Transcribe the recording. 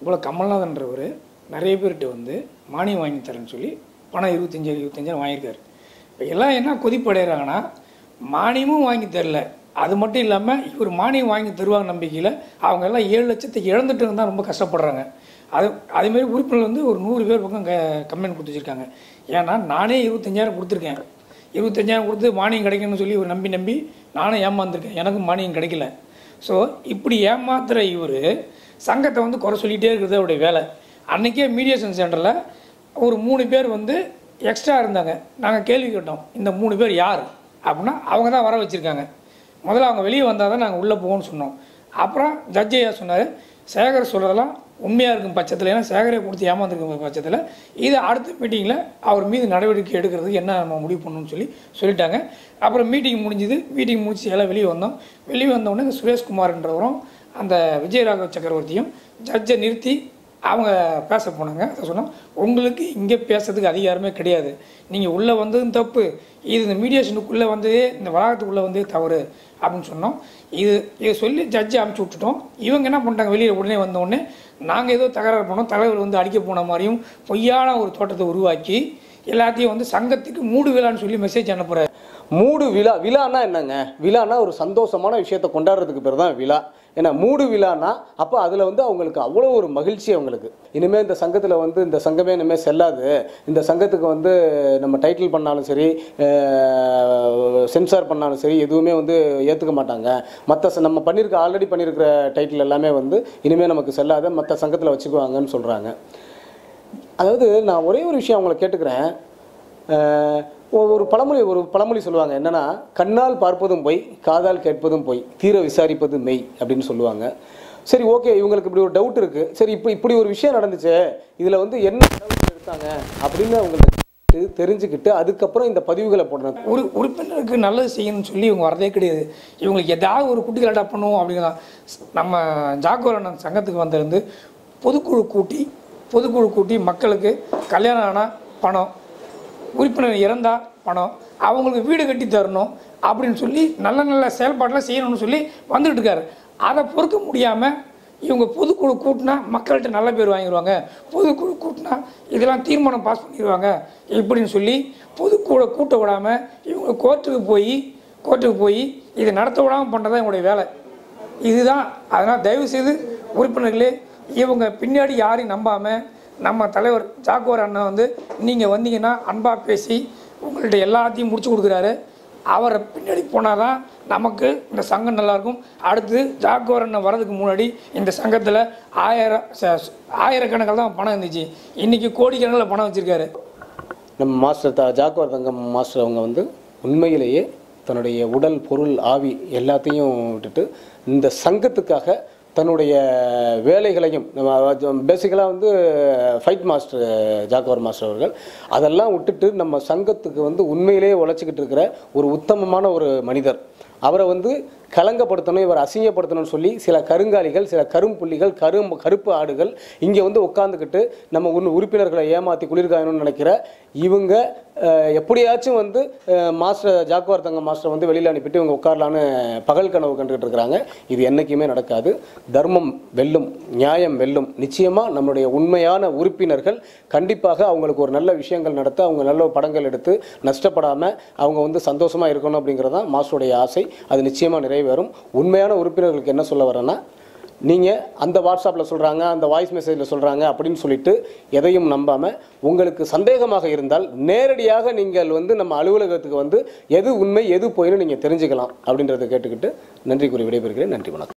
இவ்வளோ கமல்நாதன்றவர் நிறைய பேர்கிட்ட வந்து மானியம் வாங்கி தரேன்னு சொல்லி பணம் இருபத்தஞ்சாயிரம் இருபத்தஞ்சாயிரம் வாங்கியிருக்காரு. இப்போ எல்லாம் என்ன கொதிப்படைகிறாங்கன்னா மானியமும் வாங்கி தரல. அது மட்டும் இல்லாமல் இவர் மானியம் வாங்கி தருவாங்க நம்பிக்கையில் அவங்க எல்லாம் ஏழு லட்சத்தை இழந்துட்டு இருந்தால் ரொம்ப கஷ்டப்படுறாங்க. அது அதேமாரி உறுப்பினர் வந்து ஒரு நூறு பேர் பக்கம் க கம்ப்ளைண்ட் கொடுத்து வச்சிருக்காங்க. ஏன்னா நானே இருபத்தஞ்சாயிரம் கொடுத்துருக்கேன். இருபத்தஞ்சாயிரம் கொடுத்து மானியம் கிடைக்கும்னு சொல்லி இவர் நம்பி நம்பி நானும் ஏமாந்துருக்கேன். எனக்கும் மானியம் கிடைக்கல. ஸோ இப்படி ஏமாத்துகிற இவர் சங்கத்தை வந்து குறை சொல்லிகிட்டே இருக்கிறது அவருடைய வேலை. அன்றைக்கே மீடியேஷன் சென்டரில் ஒரு மூணு பேர் வந்து எக்ஸ்ட்ரா இருந்தாங்க. நாங்கள் கேள்வி கேட்டோம் இந்த மூணு பேர் யார்? அப்படின்னா அவங்க தான் வர வச்சுருக்காங்க. முதல்ல அவங்க வெளியே வந்தால் தான் நாங்கள் உள்ளே போவோம்னு சொன்னோம். அப்புறம் ஜட்ஜையா சொன்னார் சேகர் சொல்கிறதெல்லாம் உண்மையாக இருக்கும் பட்சத்தில். ஏன்னா சேகரை கொடுத்து ஏமாந்துருக்கும் பட்சத்தில். இது அடுத்த மீட்டிங்கில் அவர் மீது நடவடிக்கை எடுக்கிறதுக்கு என்ன நம்ம முடிவு பண்ணணும்னு சொல்லி சொல்லிட்டாங்க. அப்புறம் மீட்டிங் முடிஞ்சுது. மீட்டிங் முடிச்சு எல்லாம் வெளியே வந்தோம். வெளியே வந்தோடனே இந்த சுரேஷ்குமார்ன்றவரும் அந்த விஜயராக சக்கரவர்த்தியும் ஜட்ஜை நிறுத்தி அவங்க பேச போனாங்க. அதை சொன்னோம். உங்களுக்கு இங்கே பேசுறதுக்கு அதிகாரமே கிடையாது. நீங்கள் உள்ளே வந்ததும் தப்பு. இது இந்த மீடியேஷனுக்குள்ளே வந்ததே இந்த வளாகத்துக்குள்ளே வந்ததே தவறு அப்படின்னு சொன்னோம். இது இதை சொல்லி ஜட்ஜி அமுச்சு விட்டுட்டோம். இவங்க என்ன பண்ணிட்டாங்க? வெளியே உடனே வந்தோடனே நாங்கள் ஏதோ தகராறு பண்ணோம். தலைவர் வந்து அடிக்க போன மாதிரியும் பொய்யான ஒரு தோட்டத்தை உருவாக்கி எல்லாத்தையும் வந்து சங்கத்துக்கு மூடு விழான்னு சொல்லி மெசேஜ் அனுப்புகிறார் மூடு விழா விழான்னா என்னங்க? விழான்னா ஒரு சந்தோஷமான விஷயத்தை கொண்டாடுறதுக்கு பேர் தான் விழா. ஏன்னா மூடு விழானா அப்போ அதில் வந்து அவங்களுக்கு அவ்வளோ ஒரு மகிழ்ச்சி அவங்களுக்கு. இனிமேல் இந்த சங்கத்தில் வந்து இந்த சங்கமே இனிமேல் செல்லாது. இந்த சங்கத்துக்கு வந்து நம்ம டைட்டில் பண்ணாலும் சரி சென்சார் பண்ணாலும் சரி எதுவுமே வந்து ஏற்றுக்க மாட்டாங்க. மற்ற நம்ம பண்ணியிருக்க ஆல்ரெடி பண்ணியிருக்கிற டைட்டில் எல்லாமே வந்து இனிமேல் நமக்கு செல்லாத மற்ற சங்கத்தில் வச்சுக்குவாங்கன்னு சொல்கிறாங்க அதாவது நான் ஒரே ஒரு விஷயம் அவங்கள கேட்டுக்கிறேன். ஒரு- பழமொழி ஒரு பழமொழி சொல்லுவாங்க. என்னென்னா கண்ணால் பார்ப்பதும் பொய் காதால் கேட்பதும் பொய் தீர விசாரிப்பது மெய் அப்படின்னு சொல்லுவாங்க. சரி ஓகே இவங்களுக்கு இப்படி ஒரு டவுட் இருக்குது சரி இப்போ இப்படி ஒரு விஷயம் நடந்துச்சு இதில் வந்து என்ன எடுத்தாங்க அப்படின்னு அவங்களுக்கு தெரிஞ்சுக்கிட்டு அதுக்கப்புறம் இந்த பதிவுகளை போடணும். ஒரு உறுப்பினருக்கு நல்லது செய்யணும்னு சொல்லி இவங்க வரதே கிடையாது. இவங்களுக்கு ஏதாவது ஒரு குட்டி கலட்டா பண்ணுவோம் அப்படிங்கிறதான். நம்ம ஜாக்கோரண்ணன் சங்கத்துக்கு வந்திருந்து பொதுக்குழு கூட்டி பொதுக்குழு கூட்டி மக்களுக்கு கல்யாணம் ஆனால் பணம் உறுப்பினர் இறந்தா பணம் அவங்களுக்கு வீடு கட்டி தரணும் அப்படின்னு சொல்லி நல்ல நல்ல செயல்பாடெல்லாம் செய்யணும்னு சொல்லி வந்துட்டு இருக்காரு. அதை பொறுக்க முடியாமல் இவங்க பொதுக்குழு கூட்டினா மக்கள்கிட்ட நல்ல பேர் வாங்கிடுவாங்க பொதுக்குழு கூட்டினா இதெல்லாம் தீர்மானம் பாஸ் பண்ணிடுவாங்க இப்படின்னு சொல்லி பொதுக்குழு கூட்ட விடாமல் இவங்க கோர்ட்டுக்கு போய் கோர்ட்டுக்கு போய் இதை நடத்த விடாமல் பண்ணுறது தான் என்னுடைய வேலை. இதுதான். அதனால் தயவுசெய்து உறுப்பினர்களே இவங்க பின்னாடி யாரையும் நம்பாமல் நம்ம தலைவர் ஜாக்கோர் அண்ணன் வந்து நீங்கள் வந்தீங்கன்னா அன்பாக பேசி உங்கள்கிட்ட எல்லாத்தையும் முடிச்சு கொடுக்குறாரு. அவரை பின்னாடி போனால் தான் நமக்கு இந்த சங்கம் நல்லாயிருக்கும். அடுத்து ஜாகோர் அண்ணன் வரதுக்கு முன்னாடி இந்த சங்கத்தில் ஆயிரம் ச- ஆயிரக்கணக்கில் தான் பணம் இருந்துச்சு. இன்றைக்கி கோடிக்கணக்கில் பணம் வச்சுருக்காரு. நம்ம master the Jaguar Thangam master அவங்க வந்து உண்மையிலேயே தன்னுடைய உடல் பொருள் ஆவி எல்லாத்தையும் விட்டுட்டு இந்த சங்கத்துக்காக தன்னுடைய வேலைகளையும் நம்ம பேசிக்கலாக வந்து ஃபைட் மாஸ்டர் ஜாக்கவர் மாஸ்டர் அவர்கள் அதெல்லாம் விட்டுட்டு நம்ம சங்கத்துக்கு வந்து உண்மையிலேயே உழைச்சிக்கிட்டு இருக்கிற ஒரு உத்தமமான ஒரு மனிதர். அவரை வந்து கலங்கப்படுத்தணும் இவர் அசிங்கப்படுத்தணும்னு சொல்லி சில கருங்காலிகள் சில கரும்புள்ளிகள் கரும் கருப்பு ஆடுகள் இங்கே வந்து உட்காந்துக்கிட்டு நம்ம ஒன்று உறுப்பினர்களை ஏமாற்றி குளிர்காயணும்னு நினைக்கிற இவங்க எப்படியாச்சும் வந்து மாஸ்டர் ஜாக்குவார் தங்க மாஸ்டர் வந்து வெளியில் அனுப்பிட்டு இவங்க உட்காரலான்னு பகல் கனவு கண்டுகிட்டு இருக்கிறாங்க. இது என்றைக்குமே நடக்காது. தர்மம் வெல்லும் நியாயம் வெல்லும். நிச்சயமாக நம்மளுடைய உண்மையான உறுப்பினர்கள் கண்டிப்பாக அவங்களுக்கு ஒரு நல்ல விஷயங்கள் நடத்த அவங்க நல்ல படங்கள் எடுத்து நஷ்டப்படாமல் அவங்க வந்து சந்தோஷமாக இருக்கணும் அப்படிங்கிறது தான் மாஸ்டருடைய ஆசை. அது நிச்சயமாக நிறைவேறும். உண்மையான உறுப்பினர்களுக்கு என்ன சொல்ல வரேன்னா நீங்கள் அந்த வாட்ஸ்அப்பில் சொல்கிறாங்க அந்த வாய்ஸ் மெசேஜில் சொல்கிறாங்க அப்படின்னு சொல்லிட்டு எதையும் நம்பாமல் உங்களுக்கு சந்தேகமாக இருந்தால் நேரடியாக நீங்கள் வந்து நம்ம அலுவலகத்துக்கு வந்து எது உண்மை எது பொய்ன்னு நீங்கள் தெரிஞ்சுக்கலாம் அப்படின்றத கேட்டுக்கிட்டு நன்றி கூறி விடைபெறுகிறேன். நன்றி வணக்கம்.